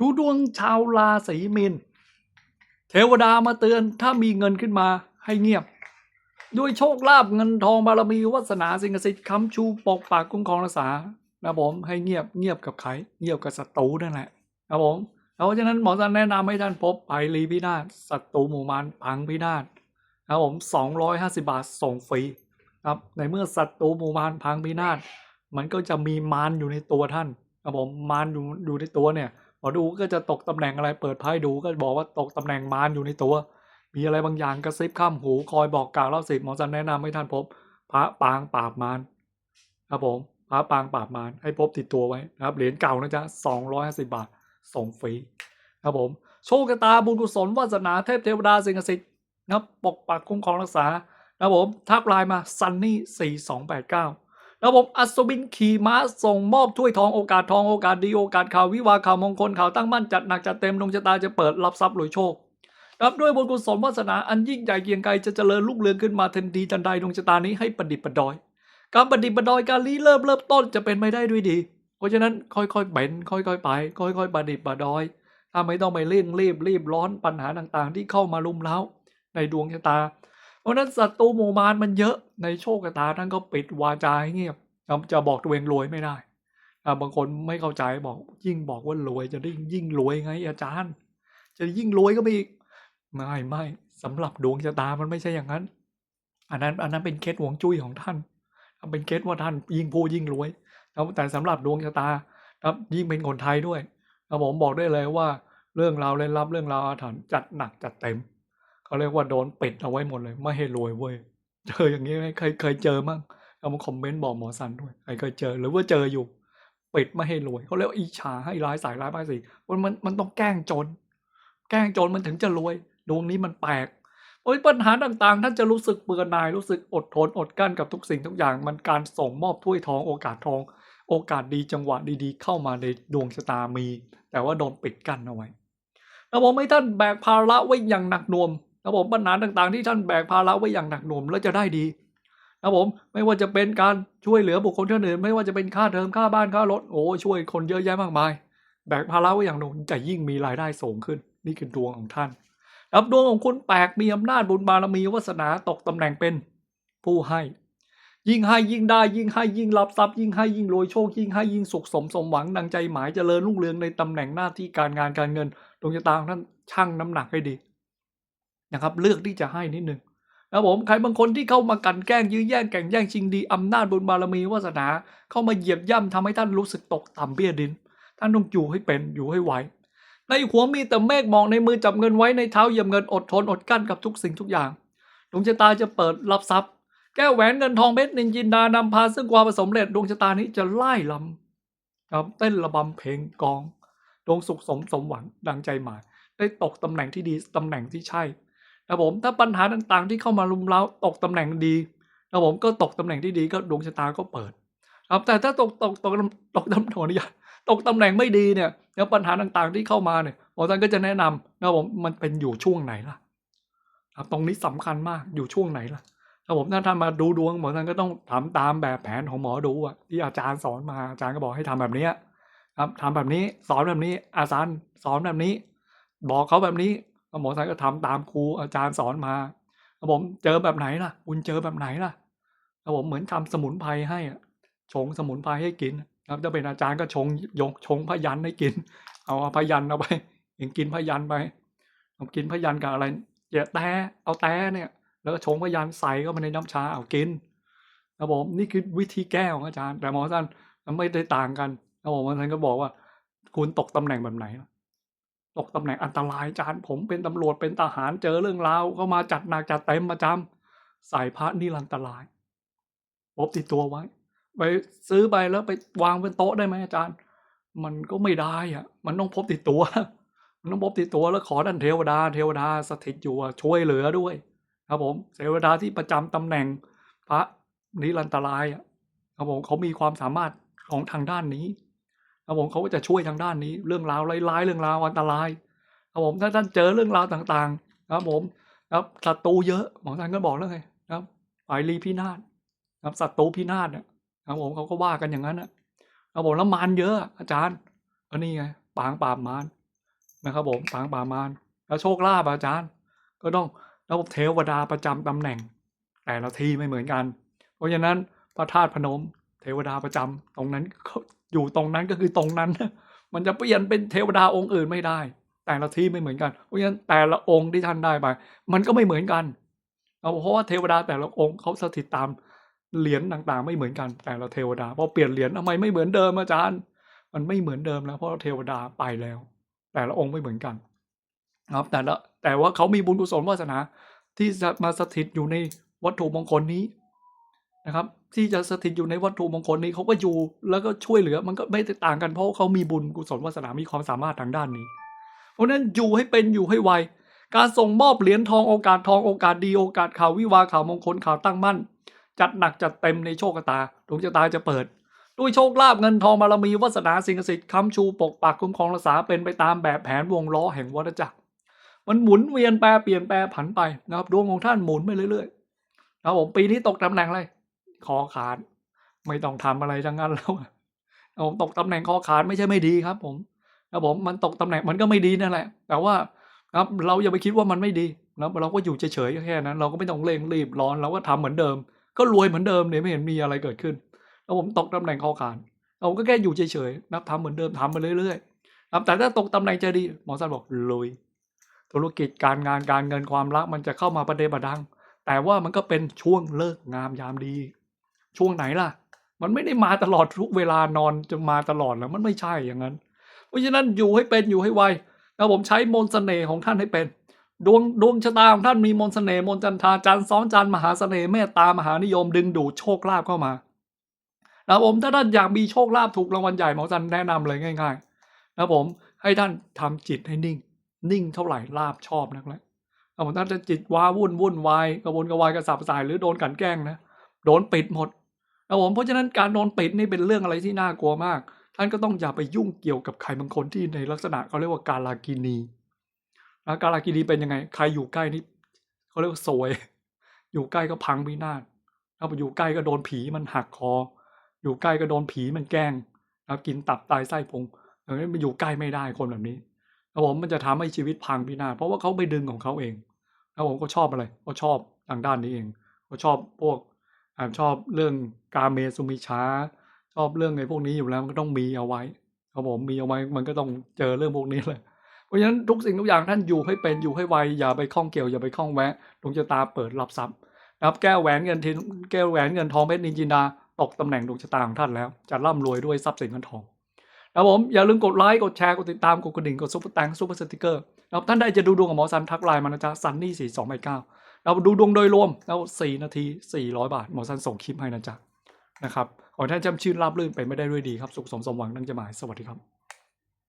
ดูดวงชาวราศีมีนเทวดามาเตือนถ้ามีเงินขึ้นมาให้เงียบ ด้วยโชคลาภเงินทองบารมีวาสนาสิ่งศักดิ์สิทธิ์ค้ำชูปกปักคุ้มครองรักษานะผมให้เงียบเงียบกับใครเงียบกับศัตรูนั่นแหละนะผมเพราะฉะนั้นหมอสันแนะนำให้ท่านพบไปรีพินาศศัตรูหมู่มารพังพินาศนะผมสองร้อยห้าสิบาทส่งฟรีครับในเมื่อศัตรูหมู่มารพังพินาศมันก็จะมีมารอยู่ในตัวท่านนะผมมารอยู่อยู่ในตัวเนี่ย หมอดูก็จะตกตำแหน่งอะไรเปิดไพ่ดูก็บอกว่าตกตำแหน่งมารอยู่ในตัว มีอะไรบางอย่างกระซิบข้ามหูคอยบอกกล่าวเล่าสิบหมอสันแนะนำให้ท่านพบ พระปางปราบมารครับผมพระปางปราบมารให้พบติดตัวไว้นะครับเหรียญเก่านะจ๊ะสองร้อยห้าสิบาทส่งฟรีครับผมโชคชะตาบุญกุศลวาสนาเทพเทวดาสิ่งศักดิ์สิทธิ์นะครับปกปักคุ้มครองรักษานะครับผมทักไลน์มาซันนี่สี่สองแปดเก้า นะครับผมอัศวินขี่ม้าส่งมอบถ้วยทองโอกาสทองโอกาสดีโอกาสข่าววิวาข่าวมงคลข่าวตั้งมั่นจัดหนักจัดเต็มดวงชะตาจะเปิดรับทรัพย์รวยโชคครับด้วยบุญกุศลวาสนาอันยิ่งใหญ่เกียงไกรจะเจริญรุ่งเรืองขึ้นมาทันทีทันใดดวงชะตานี้ให้ประดิษฐ์ประดอย การประดิษฐ์ประดอยการรีเริ่มเริ่มต้นจะเป็นไปได้ด้วยดี เพราะฉะนั้นค่อยๆเป็นค่อยๆไป ค่อยๆประดิษฐ์ประดอย ถ้าไม่ต้องไปเร่งรีบรีบร้อนปัญหาต่างๆ ที่เข้ามารุมเร้าในดวงชะตา เพราะนั้นศัตรูหมู่มารมันเยอะในโชคชะตาท่านก็ปิดวาจาให้เงียบจะบอกตัวเองรวยไม่ได้บางคนไม่เข้าใจบอกยิ่งบอกว่ารวยจะได้ยิ่งรวยไงอาจารย์ จะยิ่งรวยก็ไม่อีกไม่ไม่สำหรับดวงชะตามันไม่ใช่อย่างนั้น อันนั้นอันนั้นเป็นเคล็ดหวงจุ้ยของท่านเป็นเคล็ดว่าท่านยิ่งพูดยิ่งรวยแต่สำหรับดวงชะตาครับยิ่งเป็นคนไทยด้วยผมบอกได้เลยว่า เรื่องราวเล่นลับเรื่องราวอาถรรพ์จัดหนักจัดเต็ม เขาเรียกว่าโดนปิดเอาไว้หมดเลย ไม่ให้รวยเว้ยเจออย่างนี้ไหมเคยเคยเจอมั้งเอามาคอมเมนต์บอกหมอสันด้วยใครเคยเจอหรือว่าเจออยู่ ปิดไม่ให้รวยเขาเรียกว่าอิจฉาให้ร้ายสายร้ายป้ายสีมันมันมันต้องแกล้งจน แกล้งจนมันถึงจะรวยดวงนี้มันแปลกโอ้ยปัญหาต่างๆ ท่านจะรู้สึกเบื่อหน่ายรู้สึกอดทนอดกลั้นกับทุกสิ่งทุกอย่าง มันการส่งมอบถ้วยทองโอกาสทอง โอกาสดีจังหวะดีๆ เข้ามาในดวงชะตามี แต่ว่าโดนปิดกั้นเอาไว้แล้วผมให้ท่านแบกภาระไว้อย่างหนักหน่วง แล้วผมปัญหาต่างๆ ที่ท่านแบกภาระไว้อย่างหนักหน่วงแล้วจะได้ดีนะผมไม่ว่าจะเป็นการช่วยเหลือบุคคลท่านอื่นไม่ว่าจะเป็นค่าเทอมค่าบ้านค่ารถโอ้ช่วยคนเยอะแยะมากมาย แบกภาระไว้อย่างหนักจะยิ่งมีรายได้สูงขึ้น นี่คือดวงของท่านรับดวงของคุณแปลกมีอำนาจบุญบารมีวาสนาตกตำแหน่งเป็น ผู้ให้ ยิ่งให้ยิ่งได้ยิ่งให้ยิ่งรับทรัพย์ยิ่งให้ยิ่งรวยโชคยิ่งให้ยิ่งสุขสมสมหวังดังใจหมายเจริญรุ่งเรืองในตำแหน่งหน้าที่การงานการเงินดวงชะตาของท่านชั่งน้ำหนักให้ดี นะครับ เลือกที่จะให้นิดนึงนะผมใครบางคนที่เข้ามากันแกล้งยื้อแย่งแข่งแย่งชิงดีอำนาจบุญบารมีวาสนา เข้ามาเหยียบย่ำทำให้ท่านรู้สึกตกต่ำเบี้ยดิน ท่านต้องอยู่ให้เป็นอยู่ให้ไหวในหัวมีแต่เมฆมองในมือจับเงินไว้ในเท้าเหยียบเงินอดทนอดกั้นกับทุกสิ่งทุกอย่างดวงชะตาจะเปิดรับทรัพย์ แก้วแหวนเงินทองเพชรนินจินดานำพาซึ่งความสำเร็จดวงชะตานี้จะไล่ลำครับเต้นระบำเพลงกองดวงสุขสมสมหวังดังใจหมายได้ตกตำแหน่งที่ดีตำแหน่งที่ใช่ นะผมถ้าปัญหาต่างๆ ที่เข้ามาลุมเล้าตกตำแหน่งดีนะผมก็ตกตำแหน่งที่ดีก็ดวงชะตาก็เปิดครับแต่ถ้าตกตกตกตกตำแหน่งนี้ตกตำแหน่งไม่ดีเนี่ยแล้วปัญหาต่างๆที่เข้ามาเนี่ยหมอท่านก็จะแนะนำนะผมมันเป็นอยู่ช่วงไหนล่ะครับตรงนี้สำคัญมากอยู่ช่วงไหนล่ะถ้าผมถ้าท่านมาดูดวงหมอท่านก็ต้องทำตามแบบแผนของหมอดูอะที่อาจารย์สอนมาอาจารย์ก็บอกให้ทำแบบนี้ครับทำแบบนี้สอนแบบนี้อาจารย์สอนแบบนี้ บอกเขาแบบนี้ หมอท่านก็ทำตามครูอาจารย์สอนมาครับผมเจอแบบไหนล่ะคุณเจอแบบไหนล่ะครับผมเหมือนทำสมุนไพรให้อะชงสมุนไพรให้กินครับจะเป็นอาจารย์ก็ชงยงชงพยันให้กิน เอาพยันเอาไปเองกินพยันไปเอากินพยันกับอะไรเดี๋ยวแต่เอาแต่เนี่ย แล้วก็ชงพยันใส่เข้ามาในน้ำชาเอากินครับผมนี่คือวิธีแก้ของอาจารย์ แต่หมอท่านไม่ได้ต่างกันครับผมอท่านก็บอกว่า คุณตกตำแหน่งแบบไหน ตกตำแหน่งอันตรายอาจารย์ผมเป็นตำรวจเป็นทหารเจอเรื่องราวเข้ามาจัดหนักจัดเต็มประจำใส่พระนิรันตรายพบติดตัวไว้ ไปซื้อไปแล้วไปวางบนโต๊ะได้ไหมอาจารย์ มันก็ไม่ได้อะ มันต้องพบติดตัวมันต้องพบติดตัวแล้วขอท่านเทวดา เทวดาสถิตอยู่ช่วยเหลือด้วย ครับผมเทวดาที่ประจำตำแหน่งพระนิรันตรายอะครับผมเขามีความสามารถของทางด้านนี้ ครับผมเขาก็จะช่วยทางด้านนี้ เรื่องราวร้ายๆเรื่องราวอันตรายครับผมถ้าท่านเจอเรื่องราวต่างๆ ครับผมครับศัตรูเยอะหมอท่านก็บอกแล้วไงครับฝ่ายรีพินาศครับศัตรูพินาศเนี่ยครับผมเขาก็ว่ากันอย่างนั้นนะครับผมแล้วมารเยอะ อาจารย์ก็นี่ไงปางปราบมารนะครับผมปางป่ามารแล้วโชคลาภอาจารย์ ก็ต้องแล้วเทวดาประจำตำแหน่ง แต่ละที่ไม่เหมือนกัน เพราะฉะนั้นพระธาตุพนม เทวดาประจำตรงนั้นเขา อยู่ตรงนั้นก็คือตรงนั้นมันจะเปลี่ยนเป็นเทวดาองค์อื่นไม่ได้ แต่ละที่ไม่เหมือนกัน เพราะฉะนั้นแต่ละองค์ที่ท่านได้ไป มันก็ไม่เหมือนกันเพราะว่าเทวดาแต่ละองค์เขาสถิตตามเหรียญต่างๆ ไม่เหมือนกันแต่ละเทวดาพอเปลี่ยนเหรียญทำไมไม่เหมือนเดิมอาจารย์ มันไม่เหมือนเดิมแล้วเพราะเทวดาไปแล้ว แต่ละองค์ไม่เหมือนกันนะครับแต่ละแต่ว่าเขามีบุญกุศลวาสนาที่จะมาสถิตอยู่ในวัตถุมงคลนี้ นะครับ ที่จะสถิตอยู่ในวัตถุมงคลนี้เขาก็อยู่แล้วก็ช่วยเหลือมันก็ไม่ต่างกันเพราะเขามีบุญกุศลวาสนา มีความสามารถทางด้านนี้ เพราะฉะนั้นอยู่ให้เป็นอยู่ให้ไวการส่งมอบเหรียญทองโอกาสทองโอกาสดีโอกาสข่าววิวาข่าวมงคลข่าวตั้งมั่น จัดหนักจัดเต็มในโชคชะตาดวงชะตาจะเปิด ด้วยโชคลาภเงินทองบารมีวาสนาสิ่งศักดิ์สิทธิ์ค้ำชูปกปักคุ้มครองรักษาเป็นไปตามแบบแผนวงล้อแห่งวัฏจักร มันหมุนเวียนแปรเปลี่ยนแปรผันไปนะครับดวงของท่านหมุนไปเรื่อยๆนะครับผมปีนี้ตกตำแหน่งอะไร คอขาด ไม่ต้องทำอะไรทั้งนั้นแล้วผมตกตำแหน่งคอขาดไม่ใช่ไม่ดีครับ ผมนะครับผมมันตกตำแหน่งมันก็ไม่ดีนั่นแหละ แต่ว่าครับเราอย่าไปคิดว่ามันไม่ดีนะเราก็อยู่เฉยๆแค่นั้น เราก็ไม่ต้องเร่งรีบร้อนเราก็ทำเหมือนเดิม ก็รวยเหมือนเดิมเนี่ยไม่เห็นมีอะไรเกิดขึ้นแล้วผมตกตำแหน่งคอขาดเราก็แค่อยู่เฉยๆนับทำเหมือนเดิมทำไปเรื่อยๆนะครับแต่ถ้าตกตำแหน่งจะดีหมอสันบอกลุยธุรกิจการงานการเงินความรักมันจะเข้ามาประเดประดัง แต่ว่ามันก็เป็นช่วงเลิกงามยามดี ช่วงไหนล่ะ มันไม่ได้มาตลอดทุกเวลานอนจะมาตลอดแล้วมันไม่ใช่อย่างนั้น เพราะฉะนั้นอยู่ให้เป็นอยู่ให้ไวแล้วผมใช้มนต์เสน่ห์ของท่านให้เป็น ดวงดวงชะตาของท่านมีมนต์เสน่ห์มนต์จันทาจันทร์ซ้อนจันทร์มหาเสน่ห์เมตตามหานิยมดึงดูดโชคลาภเข้ามานะผมถ้าท่านอยากมีโชคลาภถูกรางวัลใหญ่หมอจันแนะนำเลยง่ายๆนะผมให้ท่านทำจิตให้นิ่ง นิ่งเท่าไหร่ลาบชอบนักแล้วถ้าผมท่านจะจิตว้าวุ่นวุ่นวายกระวนกระวายกระสับกระส่ายหรือโดนกันแกล้งนะโดนปิดหมด นะผมเพราะฉะนั้นการโดนปิดนี่เป็นเรื่องอะไรที่น่ากลัวมาก ท่านก็ต้องอย่าไปยุ่งเกี่ยวกับใครบางคนที่ในลักษณะเขาเรียกว่าการลากินีนะการลากินีเป็นยังไง ใครอยู่ใกล้นี่เขาเรียกว่าสวย อยู่ใกล้ก็พังพินาศถ้าไปอยู่ใกล้ก็โดนผีมันหักคอ อยู่ใกล้ก็โดนผีมันแกล้งนะครับกินตับตายไส้พุงอย่างนี้มันอยู่ใกล้ไม่ได้คนแบบนี้ครับผมมันจะทำให้ชีวิตพังพินาศเพราะว่าเขาไปดึงของเขาเองครับผมก็ชอบอะไรก็ชอบทางด้านนี้เองก็ชอบพวก อ่าชอบเรื่องกาเมสุมิชาชอบเรื่องไอ้พวกนี้อยู่แล้วมันก็ต้องมีเอาไว้ครับผมมีเอาไว้มันก็ต้องเจอเรื่องพวกนี้เลยเพราะฉะนั้นทุกสิ่งทุกอย่างท่านอยู่ให้เป็นอยู่ให้ไวอย่าไปข้องเกี่ยวอย่าไปข้องแวะดวงชะตาเปิดรับทรัพย์นะครับแก้วแหวนเงินทินแก้วแหวนเงินทองเพชรนินจินดาตกตำแหน่งดวงชะตาของท่านแล้ว จะร่ำรวยด้วยทรัพย์สินเงินทองครับผมอย่าลืมกดไลค์กดแชร์กดติดตามกดกระดิ่งกดซุปเปอร์แตงซุปเปอร์สติกเกอร์นะครับท่านใดจะดูดวงกับหมอซันทักไลน์มานะจ๊ะซันนี่สี่สองแปดเก้า เราดูดวงโดยรวมแล้วสี่นาทีสี่ร้อยบาท หมอซันส่งคลิปให้นะจ๊ะนะครับขอท่านจำชื่นราบรื่นไปไม่ได้ด้วยดีครับ สุขสมสมหวังนั่งจะหมายสวัสดีครับ